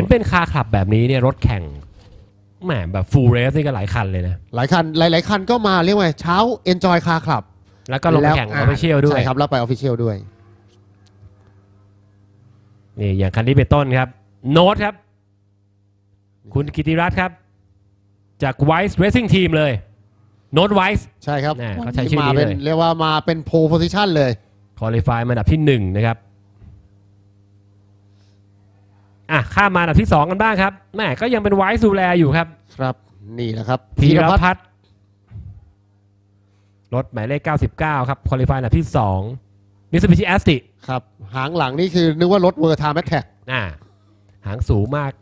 เห็นเป็นคาร์คลับแบบนี้เนี่ยรถแข่งแหมแบบฟูลเรสนี่ก็หลายคันเลยนะ หลายคันหลาย ๆ คันก็มาเรียกว่าเช้า Enjoy Car Club แล้วก็ลงไปแข่งออฟฟิเชียลด้วยใช่ครับ แล้วไปออฟฟิเชียลด้วย นี่อย่างคันนี้เป็นต้นครับ โน้ตครับ คุณกิติรัตน์ครับ จาก Wise Racing Team เลย โน้ต Wise ใช่ครับแน่เขาใช้ชื่อนี้มาเป็นเลยเรียกว่ามาเป็นโพ p o ซิชันเลยคอลี่ฟายมาอันดับที่หนึ่งนะครับ อะข้ามมาอันดับที่สองกันบ้างครับแม่ก็ยังเป็น Wise ดูแลอยู่ครับครับนี่แหละครับธีรพัฒน์พัฒน์รถหมายเลข 99 ครับคอลี่ฟายอันดับที่2มิตซูบิชิแอสติครับหางหลังนี่คือนึกว่ารถเวอร์ทามแมทแท็กอ่าหางสูงมาก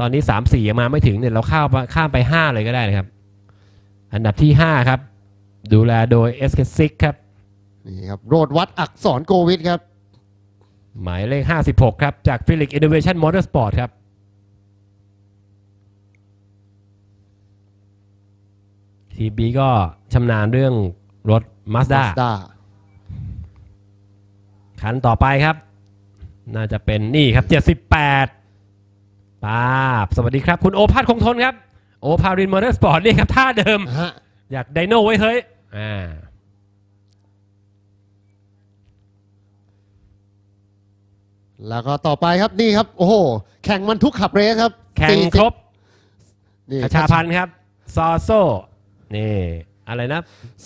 ตอนนี้ 3 4ยังมาไม่ถึงเนี่ยเราข้ามไปข้ามไป 5 เลยก็ได้นะครับ อันดับที่ 5 ครับ ดูแลโดย s k 6ครับนี่ครับโรดวัดอักษรโกวิทครับ หมายเลข 56 ครับ จาก Felix Innovation Motorsport ครับ ทีบีก็ชำนาญเรื่องรถ Mazda Mazda คันต่อไปครับ น่าจะเป็นนี่ครับ 78ป้าบสวัสดีครับ คุณโอภาสคงทนครับ โอภารินมอเตอร์สปอร์ตนี่ครับ ท่าเดิมฮะอยากไดโน่ไว้เฮ้ย อ่า แล้วก็ต่อไปครับนี่ครับ โอ้โห แข่งมันทุกขับเรสครับแข่ง40ครบนี่ประชาพันธ์ครับ ซอโซนี่อะไรนะ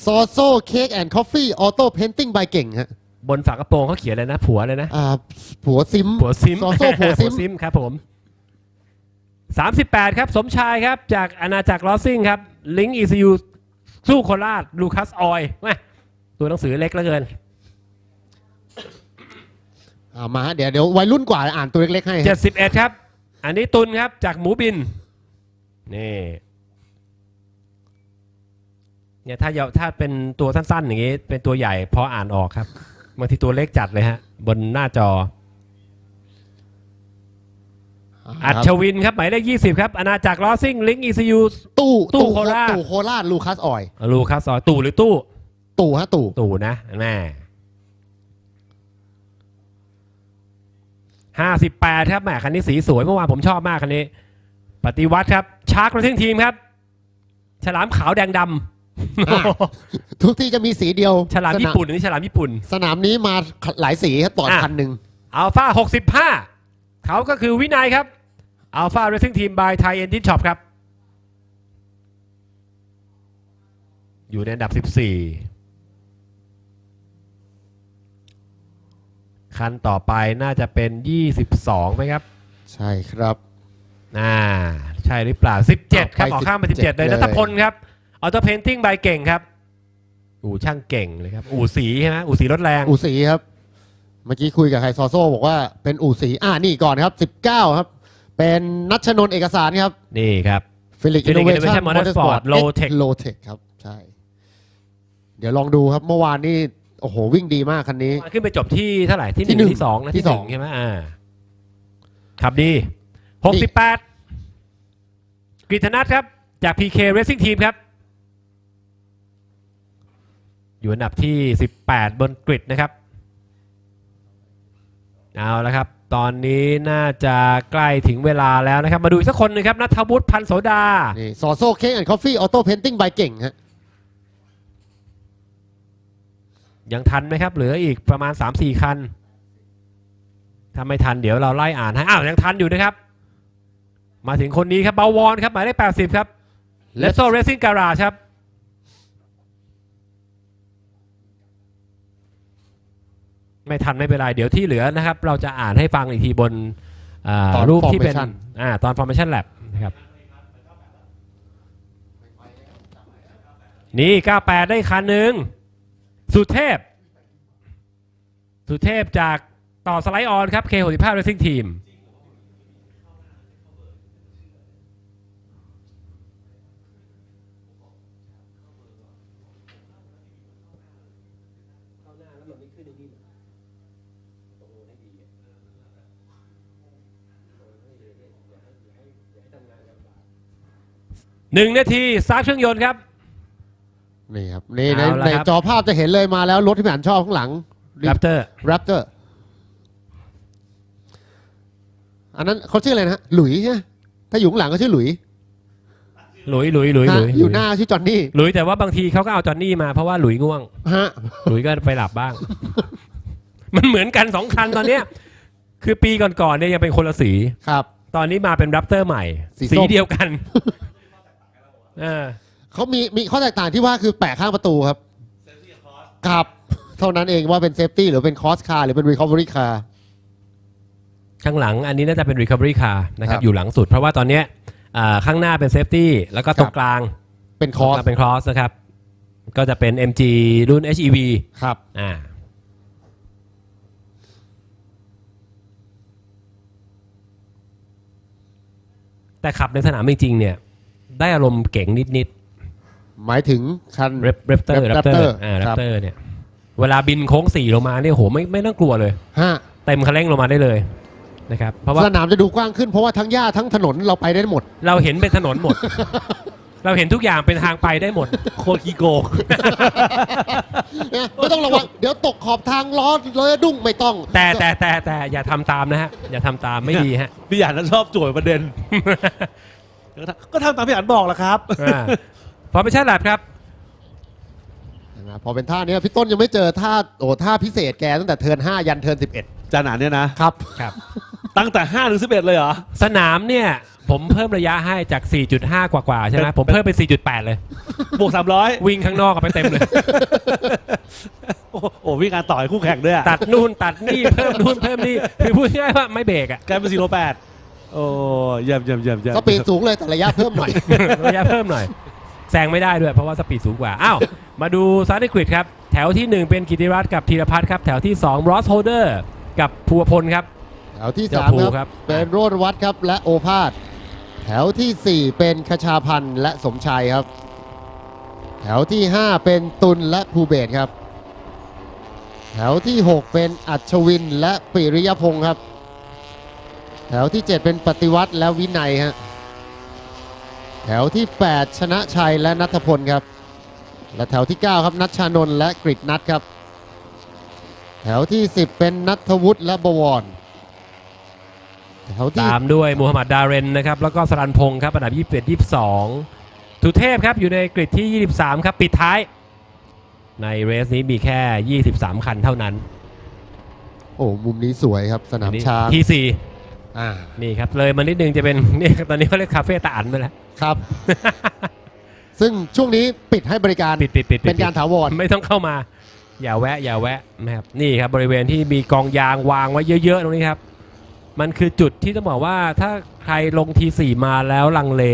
ซอโซเค้กแอนด์คอฟฟี่ออโต้เพนติ้งบายเก่งฮะบนฝากระโปรงเขาเขียนอะไรนะ ผัวเลยนะอ่าผัวซิมผัวซิมซอโซผัวซิมครับผม 38 ครับ สมชายครับ จากอาณาจักรลอสซิ่งครับลิงก์อีซียูสู้โคราชลูคัสออยแม่ตัวหนังสือเล็กเหลือเกิน อ่ามาฮะเดี๋ยวเดี๋ยววัยรุ่นกว่าอ่านตัวเล็กๆให้ฮะ71 ครับ อันนี้ตุนครับจากหมูบิน นี่ เนี่ยถ้าเยาถ้าเป็นตัวสั้น ๆ อย่างนี้ เป็นตัวใหญ่พออ่านออกครับบางทีตัวเล็กจัดเลยฮะ บนหน้าจอ อัชวินครับ หมายเลข20 ครับอาณาจักรลอสซิ่งลิงก์อีซียู ตู้ตู้โคราช ตู้โคราชลูคัสออย ลูคัสออยตู่หรือตู้ ตู้ฮะตู้ตู่นะแม่ ห้าสิบแปดครับแหมคันนี้สีสวยเมื่อวานผมชอบมากคันนี้ ปฏิวัติครับ ชาร์กรถทิ้งทีมครับ ฉลามขาวแดงดำทุกที่จะมีสีเดียว ฉลามญี่ปุ่นนี่ฉลามญี่ปุ่น สนามนี้มาหลายสีครับต่อคันหนึ่งอัลฟาหกสิบห้าเขาก็คือวินัยครับอัลฟาเรซิ่งทีมบายไทยเอ็นดิช็อปครับ อยู่ในอันดับสิบสี่ คันต่อไปน่าจะเป็นยี่สิบสองไหมครับใช่ครับอ่าใช่หรือเปล่า 17 ครับไปออกข้ามไป17 17เลยเลยนัทพลครับออโต้เพนติ้งใบเก่งครับ อู่ช่างเก่งเลยครับ อู่สีใช่ไหมอู่สีรถแรง อู่สีครับ เมื่อกี้คุยกับไฮซอโซบอกว่าเป็นอู่สีอ่านี่ก่อนครับ 19 ครับ เป็นนัชนนท์เอกสารครับ นี่ครับฟิลิกอิน Felix โนเวชั่ Innovation นมอเตอร์สปอร์ Motorsport ต Low Tech โลเทคครับ ใช่ เดี๋ยวลองดูครับเมื่อวานนี่ โอ้โห วิ่งดีมากคันนี้ ขึ้นไปจบที่เท่าไหร่ที่หที่นึ่งหนึ่งที่สองนะที่ที่สองสองใช่ไหมอ่าขับดี68กฤษณัทครับ จาก PK Racing Team ครับ อยู่อันดับที่ 18 บนกริดนะครับ เอาละครับ ตอนนี้น่าจะใกล้ถึงเวลาแล้วนะครับ มาดูอีกสักคนหนึงครับนัทวุฒิพันธ์โสดานี่ซอโซเค้กแอนด์คอฟฟี่ออโต้เพนติ้งบายเก่งฮะ ยังทันไหมครับ เหลืออีกประมาณ 3-4 คันถ้าไม่ทันเดี๋ยวเราไล่อ่านให้อ้าวยังทันอยู่นะครับ มาถึงคนนี้ครับเบาวอนครับหมายเลข80 ครับเลสโซเรซิ่งการาครับไม่ทันไม่เป็นไร เดี๋ยวที่เหลือนะครับ เราจะอ่านให้ฟังอีกทีบนอ่าตอนรูปที่เป็น Formation อ่าตอน Formation Lab นะครับ นี่ 98 ได้คันหนึ่ง สุเทพ สุเทพจากต่อสไลด์ออนครับ K65 Racing Team หนึ่งนาทีสตาร์ทเครื่องยนต์ครับ นี่ครับนี่ในเอาละในครับ จอภาพจะเห็นเลยมาแล้วรถที่พี่อันชอบข้างหลัง Raptor แรปเตอร์อันนั้นเขาชื่ออะไรนะฮะหลุยใช่ไหมถ้าอยู่ข้างหลังก็ชื่อหลุยหลุยหลุยหลุยหลุยฮะอยู่หน้าชื่อจอห์นนี่หลุยแต่ว่าบางทีเขาก็เอาจอนนี่มาเพราะว่าหลุยง่วง ฮะ หลุยก็ไปหลับบ้าง มันเหมือนกันสองคันตอนเนี้ย คือปีก่อนๆเนี่ยยังเป็นคนละสี ครับ ตอนนี้มาเป็นแรปเตอร์ใหม่ สีส้มเดียวกัน เออ เขามีมีข้อแตกต่างที่ว่าคือแปะข้างประตูครับครับเท่านั้นเองว่าเป็นเซฟตี้หรือเป็นคอสคาร์หรือเป็นรีคอเวอรี่คาร์ ข้างหลังอันนี้น่าจะเป็น Recovery Car นะครัครับบอยู่หลังสุด เพราะว่าตอนเนี้ยอ่าข้างหน้าเป็น Safety แล้วก็ตรงกลางเป็นคอสเป็น Cross นะครับ ก็จะเป็น MG รุ่น HEV ครับ อ่าแต่ขับในสนามจริงๆเนี่ย ได้อารมณ์เก๋งนิด หมายถึงคันๆ Rap- Raptor Rap- Raptor Raptor อ่าครับ Raptor เนี่ย เวลาบินโค้งสี่ลงมาเนี่ยโหไม่ไม่ต้องกลัวเลย ฮะเต็มคันเร่งลงมาได้เลยนะครับ เพราะว่าสนามจะดูกว้างขึ้นเพราะว่าทั้งหญ้าทั้งถนนเราไปได้หมด เราเห็นเป็นถนนหมด เราเห็นทุกอย่างเป็นทางไปได้หมด โคตรขี้โกงนะไม่ต้องระวัง เดี๋ยวตกขอบทางล้อเลยดุ้งไม่ต้องแต่แต่แต่แต่อย่าทำตามนะฮะ อย่าทำตามไม่ดีฮะ พี่หยานนั้นชอบจ่วยประเด็น ก็ทำตามพี่หยานบอกแหละครับ อ่า พอไม่ใช่แลบครับนะพอเป็นท่าเนี้ยพี่ต้นยังไม่เจอท่าโอ้ท่าพิเศษแกตั้งแต่เทิร์น5ยันเทิร์น11จานหนานเนี่ยนะครับ ครับ ตั้งแต่5ถึง11 เลยเหรอ สนามเนี่ย ผมเพิ่มระยะให้จาก 4.5 กว่ากว่าๆใช่ไหมเป็น ผมเพิ่มเป็น 4.8 เลย บวก 300วิ่งข้างนอกก็ไปเต็มเลย โอ้โหวิ่งการต่อยคู่แข่งด้วยอะตัดนู่นตัดนี่เพิ่มนู่นเพิ่มนี่คือพูดง่ายๆว่าไม่เบรกอะกลายเป็น408โอ้เยี่ยมเยี่ยมเยี่ยมเยี่ยมสปีดสูงเลยแต่ระยะเพิ่มหน่อย ระยะเพิ่มหน่อย แซงไม่ได้ด้วยเพราะว่าสปีดสูงกว่า อ้าว มาดูซาร์ดิกริดครับ แถวที่ 1 เป็นกิติรัตน์กับธีรพัฒน์ครับ แถวที่2รอสโฮเดอร์กับภูวพลครับ แถวที่เจ้า3ภูครับครับเป็นโรดวัดครับและโอภาสแถวทีสี่4 เป็นคชาพันธ์และสมชัยครับ แถวที่ 5 เป็นตุลและภูเบศรครับ แถวที่ 6 เป็นอัชวินและปิริยพงศ์ครับ แถวที่ 7 เป็นปฏิวัติและวินัยฮะ แถวที่ 8 ชนะชัยและนัทพลครับ และแถวที่ 9 ครับนัชชานนท์และกริตนัทครับ แถวที่ 10 เป็นนัทวุฒิและบวรแถวที่ตามด้วยมูฮัมหมัดดาเรนนะครับแล้วก็สรันพงศ์ครับอันดับ21 22ทุเทพครับอยู่ในกริดที่ 23 ครับ ปิดท้าย ในเรสนี้มีแค่ 23 คันเท่านั้น โอ้มุมนี้สวยครับสนามช้างทีสี่ อ่านี่ครับเลยมานิดนึงจะเป็นนี่ตอนนี้เขาเรียกคาเฟ่ตาอันไปแล้วครับ ซึ่งช่วงนี้ปิดให้บริการปิดปิดปิดปิดเป็นการถาวรไม่ต้องเข้ามา อย่าแวะ อย่าแวะนะครับนี่ครับบริเวณที่มีกองยางวางไว้เยอะๆตรงนี้ครับ มันคือจุดที่ต้องบอกว่าถ้าใครลงทีสี่มาแล้วลังเล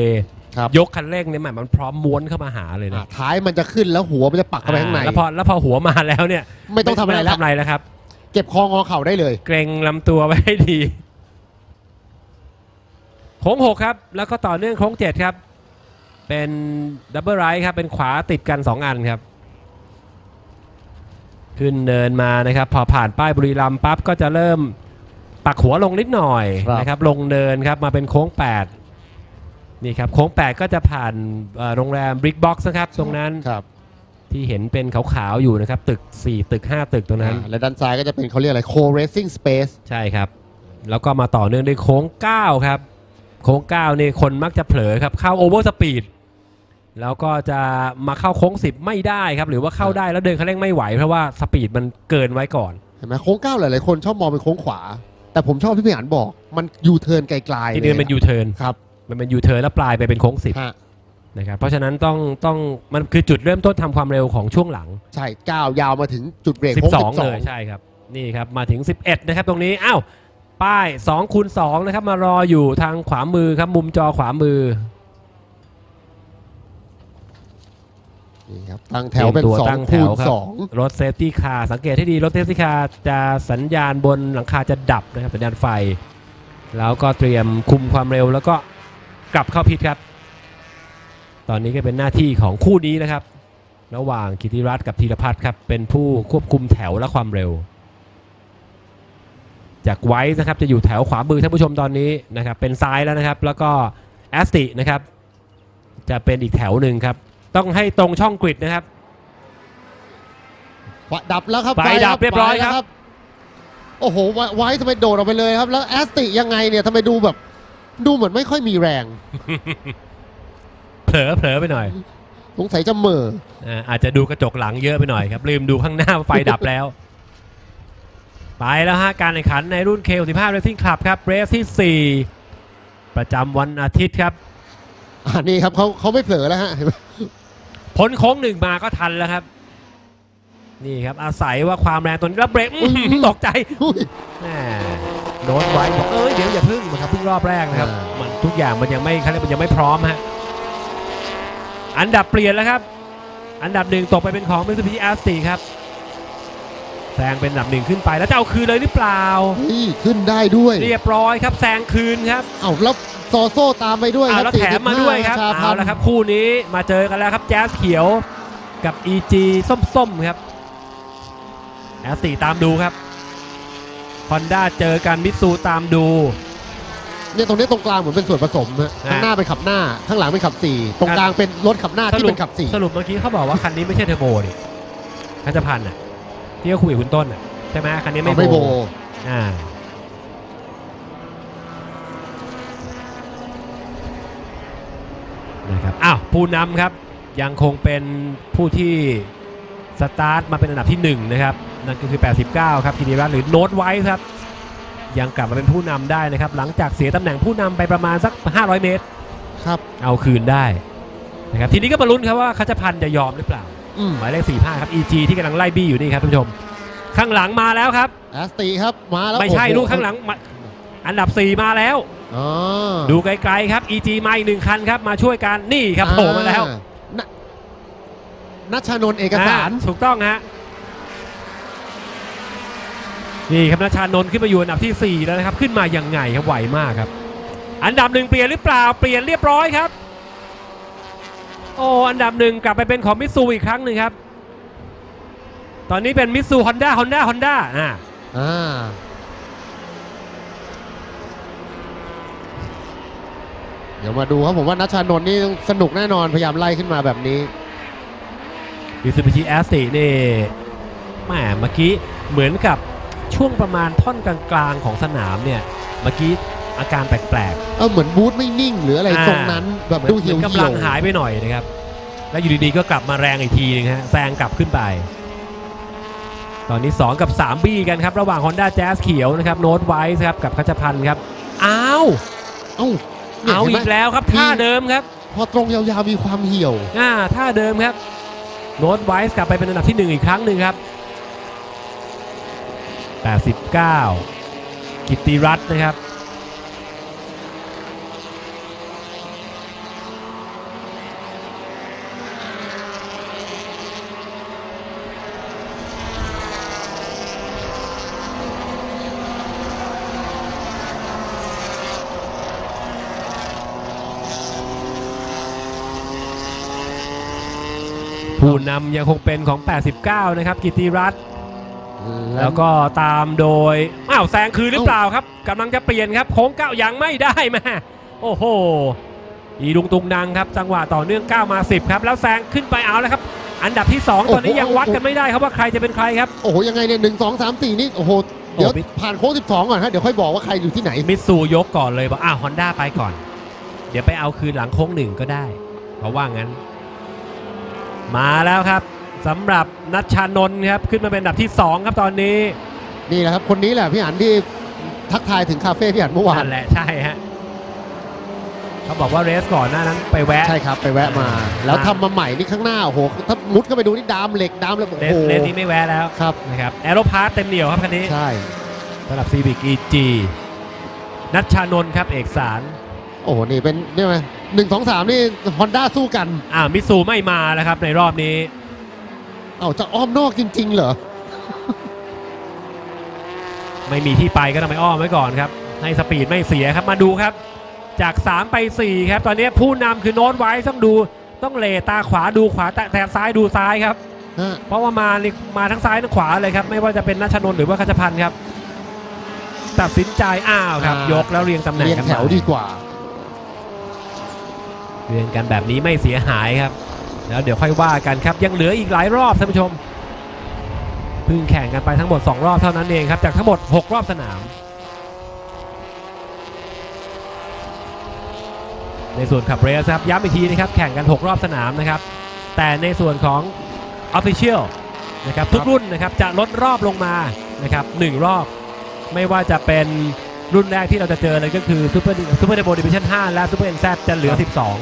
ครับยกคันเร่งเนี่ยหมายมันพร้อมม้วนเข้ามาหาเลยอ่านะท้ายมันจะขึ้นแล้วหัวมันจะปักเข้าไปข้างในอ่แล้วพอแล้วพอหัวมาแล้วเนี่ย ไม่ต้องทำอะไรม่แล้วทำอะไรแล้วครับ เก็บคองอเข่าได้เลย เกรงลำตัวไว้ให้ดี โค้งหกครับ แล้วก็ต่อเนื่องโค้งเจ็ดครับ เป็นดับเบิลไรท์ครับ เป็นขวาติดกัน 2 อันครับ ขึ้นเนินมานะครับ พอผ่านป้ายบุรีรัมย์ปั๊บก็จะเริ่มปักหัวลงนิดหน่อยครับนะครับ ลงเนินครับ มาเป็นโค้ง 8 นี่ครับ โค้ง 8 ก็จะผ่านเอ่อโรงแรมบริกบ็อกซ์นะครับ ตรงนั้นครับที่เห็นเป็นขาวๆอยู่นะครับ ตึก 4 ตึก 5 ตึกตรงนั้นอ่าและด้านซ้ายก็จะเป็นเขาเรียกอะไรโคเรซิ่งสเปซใช่ครับ แล้วก็มาต่อเนื่องด้วยโค้ง 9 ครับ โค้ง9นี่คนมักจะเผลอครับเข้าโอเวอร์สปีดแล้วก็จะมาเข้าโค้ง 10 ไม่ได้ครับ หรือว่าเข้าได้แล้วเดินคันเร่งไม่ไหว เพราะว่าสปีดมันเกินไว้ก่อนเห็นไหมโค้งเก้าหลายๆคนชอบมองเป็นโค้งขวา แต่ผมชอบที่พี่อันบอก มันยูเทิร์นไกลๆที่เลเดิยนเป็นยูเทิร์นครับมันเป็นยูเทิร์นแล้วปลายไปเป็นโค้งฮะ10นะครับเพราะฉะนั้นต้องต้องมันคือจุดเริ่มต้นทำความเร็วของช่วงหลัง ใช่ก้าวยาวมาถึงจุดเบรกโค้ง12เลยใช่ครับนี่ครับมาถึง 11 นะครับตรงนี้อ้าว ป้าย2คูณ2นะครับมารออยู่ทางขวามือครับมุมจอขวามือนี่ครับตั้งแถวเป็นตรียมสองตั้งแถคูวณครับสองรถเซฟตี้คาร์สังเกตให้ดีรถเซฟตี้คาร์จะสัญญาณบนหลังคาจะดับนะครับสัญญาณไฟ แล้วก็เตรียมคุมความเร็วแล้วก็กลับเข้าพิษครับ ตอนนี้ก็เป็นหน้าที่ของคู่นี้นะครับ ระหว่างกิติรัตน์กับธีรพัฒน์ครับเป็นผู้ควบคุมแถวและความเร็ว จากไว้นะครับจะอยู่แถวขวามือท่านผู้ชมตอนนี้นะครับเป็นซ้ายแล้วนะครับ แล้วก็แอสตินะครับ จะเป็นอีกแถวหนึ่งครับ ต้องให้ตรงช่องกริดนะครับไฟดับแล้วครับไฟดับเรียบร้อยไฟแล้วครับ โอ้โหไวไว้ทำไมโดดออกไปเลยครับ แล้วแอสติยังไงเนี่ยทำไมดูแบบดูเหมือนไม่ค่อยมีแรง เผลอเผลอไปหน่อยสงสัยจะเหม่ออ่าอาจจะดูกระจกหลังเยอะไปหน่อยครับลืมดูข้างหน้าว่าไฟดับแล้ว ไปแล้วฮะการแข่งขันในรุ่น K65 Racing Club ครับเรสที่ 4 ประจำวันอาทิตย์ครับอันนี้ครับเขาเขาไม่เผลอแล้วฮะพ้นโค้งหนึ่งมาก็ทันแล้วครับ นี่ครับอาศัยว่าความแรงตัวนี้แล้วเบรกอื้อหือตกใจอุ้ยแหม่โน้ตไว้บอกเอ้ยเดี๋ยวอย่าพึ่งนะครับเพิ่งรอบแรกนะครับอ่ามัมันทุกอย่างมันยังไม่เขาเรียกมันยังไม่พร้อมฮะอันดับเปลี่ยนแล้วครับ อันดับหนึ่งตกไปเป็นของมิส u ิ i อาร์ตีครับ แซงเป็นอันดับหนึ่งขึ้นไปแล้วจะเอาคืนเลยหรือเปล่า นี่ขึ้นได้ด้วย เรียบร้อยครับแซงคืนครับเอ้าแล้วซอโซ่ตามไปด้วยเอาครับแล้วแถมมาด้วยครับ45ชาพัเอานละครับคู่นี้มาเจอกันแล้วครับแจ๊สเขียวกับ EG ส้มๆครับแอสตีตามดูครับฮอนด้าเจอกันมิตซูตามดู เนี่ยตรงนี้ตรงกลางเหมือนเป็นส่วนผสมฮะอ่า ข้างหน้าเป็นขับหน้า ข้างหลังเป็นขับสี่ตรงกลางเป็นรถขับหน้าที่เป็นขับสี่สรุปเมื่อกี้เขาบอกว่าคันนี้ไม่ใช่เทอร์โบนี่คันจะพันอะ ที่เขาคุยกับคุณต้นอะใช่ไหมคันนี้เอาไม่ไม่โบอ่านะครับอ้าวผู้นำครับยังคงเป็นผู้ที่สตาร์ทมาเป็นอันดับที่ 1 นะครับ นั่นก็คือ 89 ครับกิติรัตน์หรือโน้ตไว้ครับ ยังกลับมาเป็นผู้นำได้นะครับ หลังจากเสียตำแหน่งผู้นำไปประมาณสัก 500 เมตร ครับ เอาคืนได้นะครับทีนี้ก็มาลุ้นครับว่าคัชพันธ์จะยอมหรือเปล่าอืม หมายเลข45 ครับ EG ที่กำลังไล่บี้อยู่นี่ครับท่านผู้ชม ข้างหลังมาแล้วครับ แอสตีครับมาแล้วไม่ใช่โอ้โหลูกข้างหลังมาอันดับ 4 มาแล้ว อ๋อดูไกลๆครับ EG มาอีกหนึ่งคันครับ มาช่วยกันนี่ครับโผล่มาแล้วอ่นนัชชานนท์เอกสาร อ่ถูกต้องฮะนี่ครับนชชานนท์ขึ้นมาอยู่อันดับทีสี่ 4 แล้วนะครับ ขึ้นมายังไงครับไวมากครับ อันดับหนึ่งเปลี่ยนหรือเปล่าเปลี่ยนเรียบร้อยครับ โอ้อันดับหนึ่งกลับไปเป็นของมิตซูอีกครั้งหนึ่งครับ ตอนนี้เป็นมิตซูฮอนด้าฮอนด้าฮอนด้าอ่าอ่าเดี๋ยวมาดูครับผมว่านัชชานนท์นี่สนุกแน่นอนพยายามไล่ขึ้นมาแบบนี้มิซูบิชิแอสตินี่แหมเมื่อกี้เหมือนกับช่วงประมาณท่อนกลางๆของสนามเนี่ย เมื่อกี้ อาการแปลกๆเออเหมือนบูธไม่นิ่งหรืออะไรอ่าทรงนั้นแบบเหมือนดูเหี่ยวเหมือนกำลังหายไปหน่อยนะครับ แล้วอยู่ดีๆก็กลับมาแรงอีกทีนึงฮะแซงกลับขึ้นไป ตอนนี้ 2 กับ 3 บี้กันครับ ระหว่าง Honda Jazz เขียวนะครับโน้ตไวส์ครับกับคัชพันธ์ครับอ้าวเอ้านี่ยเอาห็นอีไหม กแล้วครับท่าเดิมครับพอตรงยาวๆมีความเหี่ยว อ่าท่าเดิมครับโน้ตไวส์กลับไปเป็นอันดับที่1อีกครั้งหนึ่งครับ89กิตติรัตน์นะครับ นำยังคงเป็นของ 89 นะครับ กิตติรัตน์แล้วก็ตามโดยอ้าวแซงคืนหรือเปล่าครับกำลังจะเปลี่ยนครับโค้งเก้ายังไม่ได้แมาโอ้โหอีดุงตุงนางครับ จังหวะต่อเนื่อง 9 มา 10 ครับ แล้วแซงขึ้นไปเอาแล้วครับ อันดับที่ 2 ตอนนี้ยังวัดกันไม่ได้ครับว่าใครจะเป็นใครครับ โอ้โห ยังไงเนี่ยหนึ่งสองสามสี่นี่ โอ้โห เดี๋ยวโอ้บิ๊กผ่านโค้งสิบสองก่อนฮะ เดี๋ยวค่อยบอกว่าใครอยู่ที่ไหน มิตซูยกก่อนเลยบอกอ้าวฮอนด้าไปก่อน เดี๋ยวไปเอาคืนหลังโค้งหนึ่งก็ได้ เพราะว่างั้น มาแล้วครับสำหรับนัชชานนท์ครับขึ้นมาเป็นอันดับที่ 2 ครับตอนนี้นี่แหละครับคนนี้แหละพี่อันที่ทักทายถึงคาเฟ่พี่อันเมื่อวานนั่นแหละใช่ฮะเขาบอกว่าเรสก่อนหน้านั้นไปแวะ ใช่ครับไปแวะมา แล้วทำมาใหม่นี่ข้างหน้าโอ้โหถ้ามุดเข้าไปดูนี่ดามเหล็กดามเลยโอ้เรโหสเรสนี้ไม่แวะแล้วครับ นะครับแอโรพาร์ตเต็มเหนียวครับคันนี้ใช่ สำหรับซีบิกอีจีนัชชานนท์ครับเอกสาร โอ้โหนี่เป็นเนี่ยไหม หนึ่งสองสามนี่ฮอนด้าสู้กัน อ่ามิตซูไม่มาแล้วครับในรอบนี้ เอาจะอ้อมนอกจริง ๆ เหรอ ไม่มีที่ไปก็ต้องไปอ้อมไว้ก่อนครับ ให้สปีดไม่เสียครับมาดูครับ จาก 3 ไป 4 ครับ ตอนนี้ผู้นำคือโน้ตไว้ต้องดูต้องเลตาขวาดูขวาแต่แต่ซ้ายดูซ้ายครับ ฮะ เพราะว่ามานี่มาทั้งซ้ายทั้งขวาเลยครับ ไม่ว่าจะเป็นนัชชานนท์หรือว่าคัชพันธ์ครับ ตัดสินใจอ้าวครับยกแล้วเรียงตำแหน่งเรียงกันแถวมา ดีกว่า เรียงกันแบบนี้ไม่เสียหายครับ แล้วเดี๋ยวค่อยว่ากันครับยังเหลืออีกหลายรอบท่านผู้ชมเพิ่งแข่งกันไปทั้งหมด 2 รอบเท่านั้นเองครับ จากทั้งหมด 6 รอบสนาม ในส่วนขับเรสครับย้ำอีกทีนะครับแข่งกัน 6 รอบสนามนะครับ แต่ในส่วนของ Official นะครับทุกรุ่นนะครับจะลดรอบลงมานะครับหนึ่งรอบ ไม่ว่าจะเป็น รุ่นแรกที่เราจะเจอเลยก็คือ Super Super Turbo Division 5และ Super NZ จะเหลือ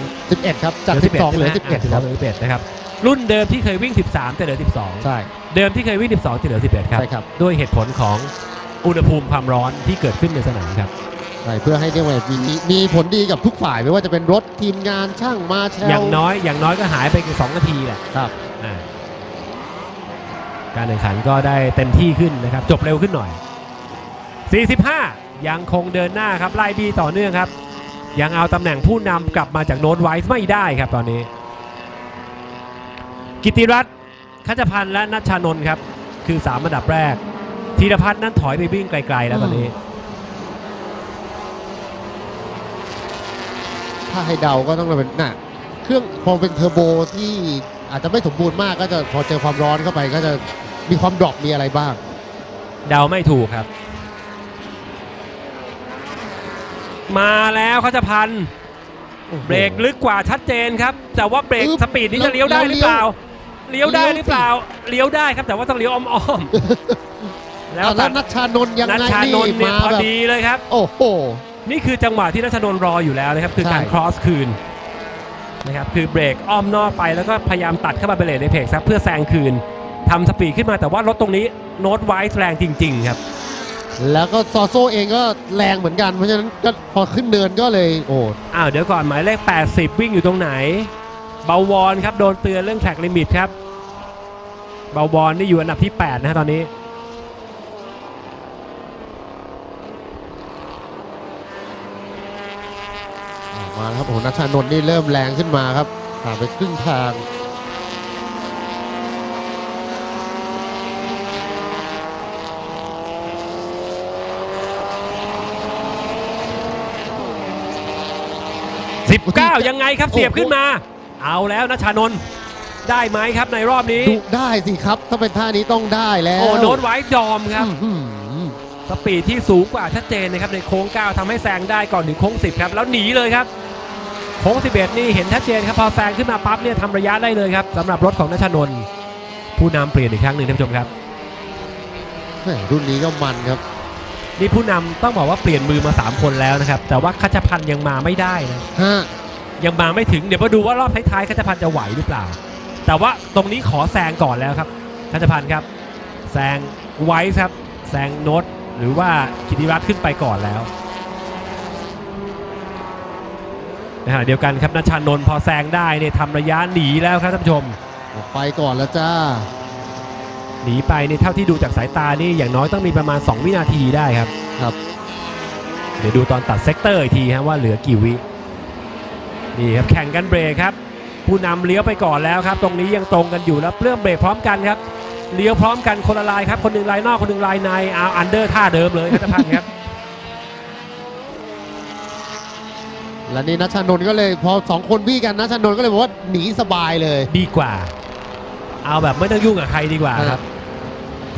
12 11 ครับ จาก 12 เหลือ 11 ครับ เหลือ11นะครับ รุ่นเดิมที่เคยวิ่ง 13 จะเหลือ 12 ใช่ เดิมที่เคยวิ่ง 12 จะเหลือ 11 ครับ ใช่ครับ ด้วยเหตุผลของอุณหภูมิความร้อนที่เกิดขึ้นในสนามครับใช่เพื่อให้เรียกว่ามีมีผลดีกับทุกฝ่ายไม่ว่าจะเป็นรถทีมงานช่างมาแชลอย่างน้อยอย่างน้อยก็หายไปคือ2นาทีแหละครับอ่าการแข่งขันก็ได้เต็มที่ขึ้นนะครับ จบเร็วขึ้นหน่อย 45ยังคงเดินหน้าครับไล่บีต่อเนื่องครับ ยังเอาตำแหน่งผู้นำกลับมาจากโน้ตไวส์ไม่ได้ครับตอนนี้ กิติรัตน์คัจพันธ์และนัชชานนท์ครับ คือ3อันดับแรกธีรพัฒน์นั้นถอยไปวิ่งไกล ๆ แล้วตอนนี้ ถ้าให้เดาก็ต้องเป็นน่ะเครื่องพอเป็นเทอร์โบที่อาจจะไม่สมบูรณ์มากก็จะพอเจอความร้อนเข้าไปก็จะมีความดรอปมีอะไรบ้าง เดาไม่ถูกครับ มาแล้วคัจพันธ์เบรกลึกกว่าชัดเจนครับ แต่ว่าเบรกอึ๊บสปีดนี้จะเลี้ยวได้หรือเปล่า เลี้ยวได้หรือเปล่า เลี้ยวได้ครับแต่ว่าต้องเลี้ยวอ้อมๆแล้วอะตัแล้ดวนัชชานนท์ยังนัชไงชานนท์นี่เนี่ยมาพอแบบดีเลยครับ โอ้โหนี่คือจังหวะที่นัชชานนท์รออยู่แล้วนะครับ คือการใช่ครอสคืนนะครับคือเบรกอ้อมนอกไปแล้วก็พยายามตัดเข้ามาเบรกในเพกซับเพื่อแซงคืนทำสปีดขึ้นมาแต่ว่ารถตรงนี้โน้ตไวส์แรงจริง ๆ ครับ แล้วก็ซอโซเองก็แรงเหมือนกัน เพราะฉะนั้นก็พอขึ้นเนินก็เลยโอ้อ้าวเดี๋ยวก่อนหมายเลข 80 วิ่งอยู่ตรงไหน เบาวอนครับโดนเตือนเรื่องแท็กลิมิตครับ เบาวอนนี่อยู่อันดับที่ 8 นะฮะตอนนี้อะมาแล้วครับโอ้โหนัชชานนท์นี่เริ่มแรงขึ้นมาครับผ่านไปครึ่งทาง 19 ยังไงครับเสียบขึ้นมา เอาแล้วนะชานนท์ได้ไหมครับในรอบนี้ ดุได้สิครับ ถ้าเป็นท่านี้ต้องได้แล้วโอ้โน้ตไว้ยอมครับ อื้อหือสปีดที่สูงกว่าชัดเจนนะครับในโค้ง 9ทำให้แซงได้ก่อนถึงโค้ง 10 ครับ แล้วหนีเลยครับ โค้ง 11 นี่เห็นชัดเจนครับ พอแซงขึ้นมาปั๊บเนี่ยทำระยะได้เลยครับสำหรับรถของนัชนนท์ผู้นำเปลี่ยนอีกครั้งหนึ่งท่านผู้ชมครับ แหม่รุ่นนี้ก็มันครับ นี่ผู้นำต้องบอกว่าเปลี่ยนมือมา 3 คนแล้วนะครับ แต่ว่าคัชพันธ์ยังมาไม่ได้นะ ฮะยังมาไม่ถึง เดี๋ยวมาดูว่ารอบท้ายๆคัชพันธ์จะไหวหรือเปล่า แต่ว่าตรงนี้ขอแซงก่อนแล้วครับคัชพันธ์ครับแซงไวส์ครับแซงโนตหรือว่ากิติรัตน์ขึ้นไปก่อนแล้วนะฮะเดียวกันครับนัชชานนท์พอแซงได้เนี่ยทำระยะหนีแล้วครับท่านผู้ชม ออกไปก่อนแล้วจ้า หนีไปในเท่าที่ดูจากสายตานี่อย่างน้อยต้องมีประมาณ 2 วินาทีได้ครับ ครับ เดี๋ยวดูตอนตัดเซกเตอร์อีกทีฮะว่าเหลือกี่วินี่ครับแข่งกันเบรกครับ ผู้นำเลี้ยวไปก่อนแล้วครับ ตรงนี้ยังตรงกันอยู่แล้วเริ่มเบรกพร้อมกันครับเลี้ยวพร้อมกันคนละลายครับ คนหนึ่งลายนอกคนหนึ่งลายในเอาอันเดอร์ท่าเดิมเลยนัทพันธ์ครับและนี่นัชชานนท์ก็เลยพอสองคนวี่กันนัชชานนท์ก็เลยบอกว่าหนีสบายเลยดีกว่า เอาแบบไม่ต้องยุ่งกับใครดีกว่าครับ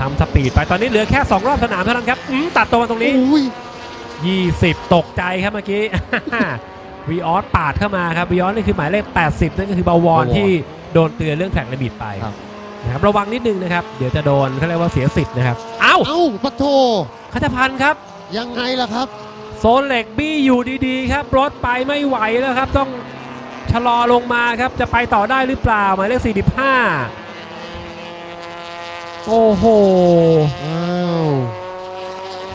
ทำสปีดไปตอนนี้เหลือแค่ 2 รอบสนามเท่านั้นครับอืมตัดตรงมาตรงนี้อุ้ย20 ตกใจครับเมื่อกี้วีออสปาดเข้ามาครับวีออสนี่คือหมายเลข 80 นั่นก็คือบาวอนที่โดนเตือนเรื่องแท็กระบิดไปนะครับระวังนิดนึงนะครับ เดี๋ยวจะโดนเขาเรียกว่าเสียสิทธิ์นะครับ เอ้า เอ้าปะโทคัตพันธ์ครับ ยังไงล่ะครับ โซนเหล็กบี้อยู่ดีๆ ครับรถไปไม่ไหวแล้วครับ ต้องชะลอลงมาครับจะไปต่อได้หรือเปล่าหมายเลข45 โอ้โหอ้าว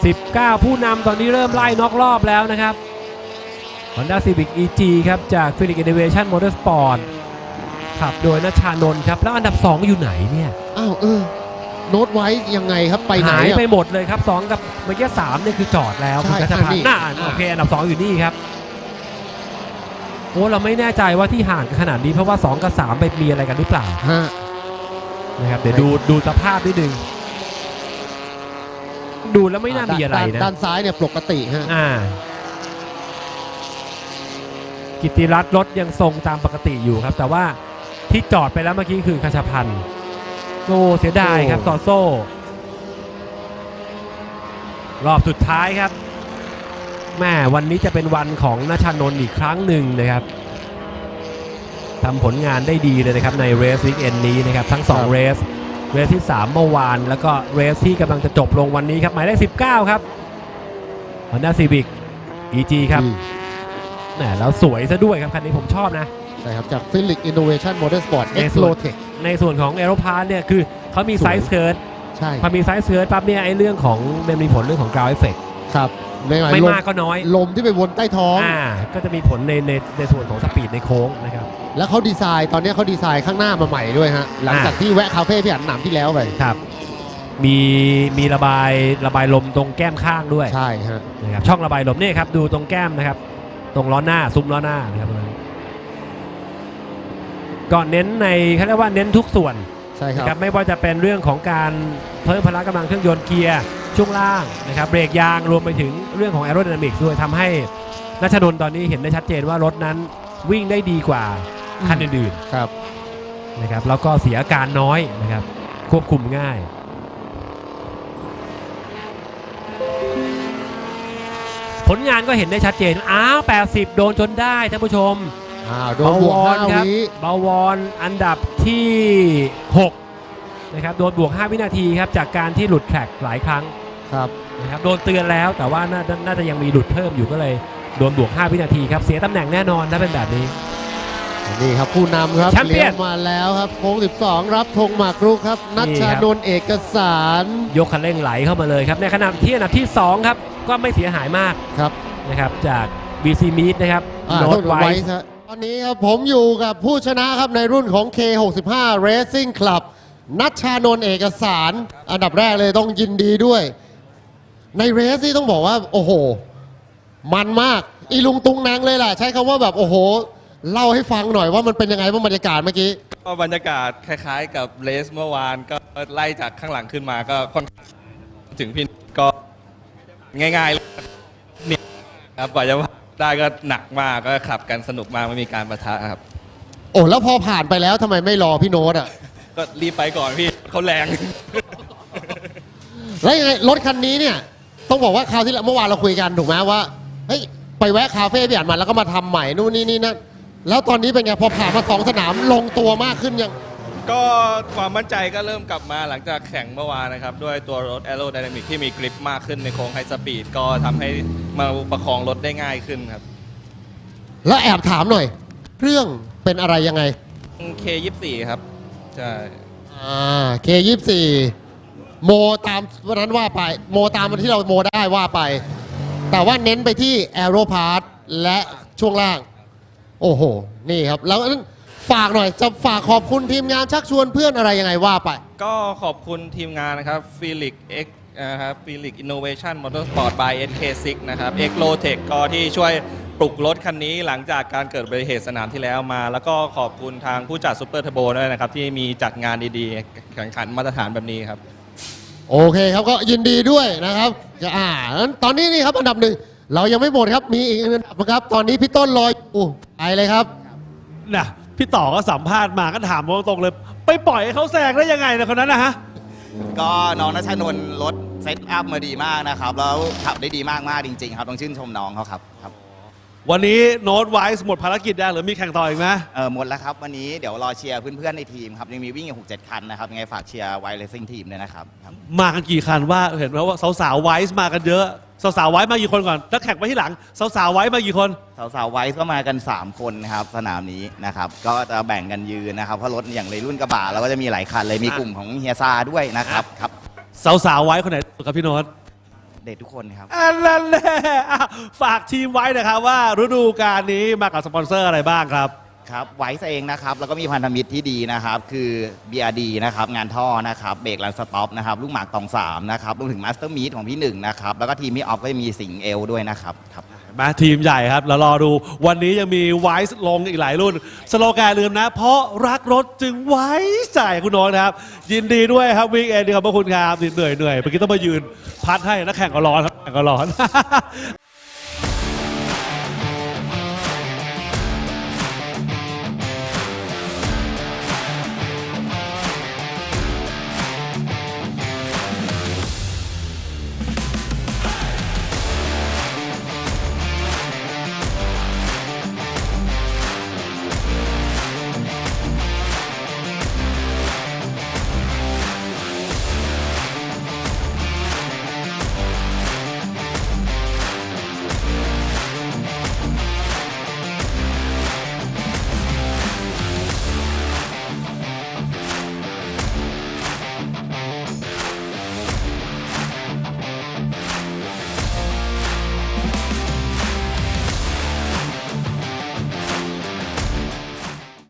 19 ผู้นำตอนนี้เริ่มไล่น็อกรอบแล้วนะครับ Honda Civic EG ครับจาก Phoenix Innovation Motorsport ขับโดยนัชชานนท์ครับ แล้วอันดับ 2 อยู่ไหนเนี่ย อ้าวเออ โน้ตไว้ยังไงครับไปไหนหายอะ ไปหมดเลยครับ 2 กับเมื่อกี้3เนี่ยคือจอดแล้วใช่คุณกัชพันอะนี่ธ์น่าอะโอเค อันดับ 2 อยู่นี่ครับ โอ้เราไม่แน่ใจว่าที่ห่างกันขนาดนี้เพราะว่า 2 กับ 3 ไปมีอะไรกันหรือเปล่า ฮะ นะครับเดี๋ยวดูดูสภาพนิดนึงดูแล้วไม่น่ามีอะไรด้านะ ด้านซ้ายเนี่ยปกติฮะอ่า กิตติรัตน์รถยังทรงตามปกติอยู่ครับ แต่ว่าที่จอดไปแล้วเมื่อกี้คือคชพันธ์โอ้เสียดายครับซอโซ่ รอบสุดท้ายครับแม่วันนี้จะเป็นวันของนชานนท์อีกครั้งหนึ่งนะครับ ทำผลงานได้ดีเลยนะครับในเรสวิกเอนนี้นะครับทั้งครับ2เรสเรสที่ 3 เมื่อวาน แล้วก็เรสที่กำลังจะจบลงวันนี้ครับหมายเลข19 ครับ Honda Civic EG ครับอืมแหมแล้วสวยซะด้วยครับคันนี้ผมชอบนะใช่ครับ จาก p h i l i p Innovation Motorsport ใน X ส่วน Lotech ในส่วนของ a e r o p a r เนี่ยคือเขามีสวยไซส์เคิร์ตใช่พอมีไซส์เคิร์ตปั๊บเนี่ยไอ้เรื่องของมันมีผลเรื่องของ ground effect ครับไม่หมายไม่ลมมากก็น้อย ลมที่ไปวนใต้ท้องอ่าก็จะมีผลในในในส่วนของสปีดในโค้งนะครับ แล้วเขาดีไซน์ตอนนี้เขาดีไซน์ข้างหน้ามาใหม่ด้วยฮะหลังจากที่แวะคาเฟ่พี่อันหนามที่แล้วไปครับ มีมีระบายระบายลมตรงแก้มข้างด้วยใช่ฮะนะครับช่องระบายลมนี่ครับดูตรงแก้มนะครับ ตรงล้อหน้าซุ้มล้อหน้านะครับตรงนั้นก็เน้นในเขาเรียกว่าเน้นทุกส่วนใช่คนะครัรับบไม่ว่าจะเป็นเรื่องของการเพิ่มพละกำลังเครื่องยนต์เกียร์ช่วงล่างนะครับเบรกยางรวมไปถึงเรื่องของ a e r o d y n a m i c s ด้วยทำให้นัชนนท์ตอนนี้เห็นได้ชัดเจนว่ารถนั้นวิ่งได้ดีกว่า คันอื่นครับๆนะครับแล้วก็เสียอาการน้อยนะครับ ควบคุมง่าย ผลงานก็เห็นได้ชัดเจน อ้าว 80 โดนจนได้ท่านผู้ชม อ้าวโดนบวกบอลห้าครับวิบาวอนอันดับที่ 6 นะครับ โดนบวก 5 วินาทีครับ จากการที่หลุดแทร็กหลายครั้งครับ นะครับโดนเตือนแล้วแต่ว่าน่าน่าจะยังมีหลุดเพิ่มอยู่ก็เลย โดนบวก 5 วินาทีครับ เสียตำแหน่งแน่นอนถ้าเป็นแบบนี้ นี่ครับผู้นำครับแชมเปี้เลี้ยยนวมาแล้วครับโค้ง12 รับธงหมากรุกครับนัชนี่คชารับ นนท์เอกสารยกคันเร่งไหลเข้ามาเลยครับ ในขณะที่อันดับที่ 2 ครับ ก็ไม่เสียหายมากครับนะครับจาก BC Meet นะครับอ่าโน้โทตษไวไว้ฮะตอนนี้ครับผมอยู่กับผู้ชนะครับในรุ่นของ K65 Racing Club นัชชานนท์เอกสาร อันดับแรกเลยต้องยินดีด้วย ในเรสนี่ต้องบอกว่า โอ้โห มันมาก อีลุงตุงนางเลยล่ะ ใช้คำว่าแบบโอ้โห เล่าให้ฟังหน่อยว่ามันเป็นยังไงบ้างบรรยากาศเมื่อกี้ ก็บรรยากาศคล้ายๆ กับเลสเมื่อวานก็ไล่จากข้างหลังขึ้นมาก็ค่อนข้างถึงพี่ก็ง่ายๆเลยเนี่ยครับกว่าจะได้ก็หนักมากก็ขับกันสนุกมากไม่มีการประทะครับโอ้แล้วพอผ่านไปแล้วทำไมไม่รอพี่โน้ตอะ ก็รีบไปก่อนพี่เขาแรง แล้วยังไงรถคันนี้เนี่ย ต้องบอกว่าคราวที่แล้วเมื่อวานเราคุยกันถูกไหมว่าเฮ้ยไปแวะคาเฟ่พี่อ่านมาแล้วก็มาทำใหม่นู่นนี่นี่นั่น แล้วตอนนี้เป็นไงพอผ่านมาสองสนามลงตัวมากขึ้นยัง ก็ความมั่นใจก็เริ่มกลับมาหลังจากแข่งเมื่อวานนะครับ ด้วยตัวรถ Aero Dynamic ที่มีกริปมากขึ้นในโค้งไฮสปีดก็ทำให้มาประคองรถได้ง่ายขึ้นครับ แล้วแอบถามหน่อย เครื่องเป็นอะไรยังไง K24 ครับ ใช่ อ่า K24 โมตามวันนั้นว่าไป โมตามวันที่เราโมได้ว่าไป แต่ว่าเน้นไปที่ Aero Part และช่วงล่าง โอ้โห นี่ครับ แล้วนั้นฝากหน่อย จะฝากขอบคุณทีมงานชักชวนเพื่อนอะไรยังไงว่าไป ก็ขอบคุณทีมงานนะครับ Felix X นะครับ Felix Innovation Motorsport by SK6 นะครับ X Low Tech ก็ที่ช่วยปลุกรถคันนี้หลังจากการเกิดอุบัติเหตุสนามที่แล้วมา แล้วก็ขอบคุณทางผู้จัดซูเปอร์เทอร์โบด้วยนะครับ ที่มีจัดงานดีๆ แข่งขันมาตรฐานแบบนี้ครับ โอเคครับก็ยินดีด้วยนะครับอ่านั้นตอนนี้นี่ครับอันดับหนึ่ง เรายังไม่หมดครับมีอีกอันดับนะครับ ตอนนี้พี่ต้นรออยู่ไปเลยครับ นะพี่ต่อก็สัมภาษณ์มาก็ถามตรงๆเลย ไปปล่อยให้เขาแซงได้ยังไงนะคนนั้นนะฮะ ก็น้องนัชนนท์รถเซตอัพมาดีมากนะครับ แล้วขับได้ดีมากมากๆจริง ๆ ครับ ต้องชื่นชมน้องเขาครับครับวันนี้โน้ตไวส์หมดภารกิจแล้วหรือมีแข่งต่ออีกไหมเออหมดแล้วครับ วันนี้เดี๋ยวรอเชียร์เพื่อนๆในทีมครับ ยังมีวิ่งอีกหกเจ็ดคันนะครับยังไงฝากเชียร์ไวเลสซิ่งทีมด้วยนะครับครับ มากันกี่คันว่าเห็นไหมว่าสาวๆไวส์มากันเยอะ สาวๆไวส์มากี่คนก่อน แล้วแข่งไปที่หลัง สาวๆไวส์มากี่คน สาวๆไวส์ก็มากัน 3 คนนะครับสนามนี้นะครับก็จะแบ่งกันยืนนะครับเพราะรถอย่างในรุ่นกระบะเราก็จะมีหลายคันเลยมีกลุ่มของเฮียซาด้วยนะครับครับสาวๆไวส์คนไหนครับพี่โน้ตเด็ดทุกคนครับอันนั้นแหละอะฝากทีมไว้นะครับว่าฤดูกาลนี้มากับสปอนเซอร์อะไรบ้างครับ ครับไวซ์เองนะครับ แล้วก็มีพันธมิตรที่ดีนะครับ คือ BRD นะครับ งานท่อนะครับ เบรกแลนสต็อปนะครับ ลูกหมากตอง3นะครับ รวมถึงมาสเตอร์มีดของพี่หนึ่งนะครับ แล้วก็ทีมพี่ออฟก็จะมีสิงเอลด้วยนะครับครับ มาทีมใหญ่ครับ แล้วรอดู วันนี้ยังมีไวส์ลงอีกหลายรุ่น สโลแกนลืมนะ เพราะรักรถจึงไว้ใจคุณน้ตนะครับ ยินดีด้วยครับวิกเอนดีขอบพระคุณครับเหนื่อยเหนื่อยเมื่อกี้ต้องมายืนพัดให้นักแข่งก็ร้อนครับแข่งก็ร้อน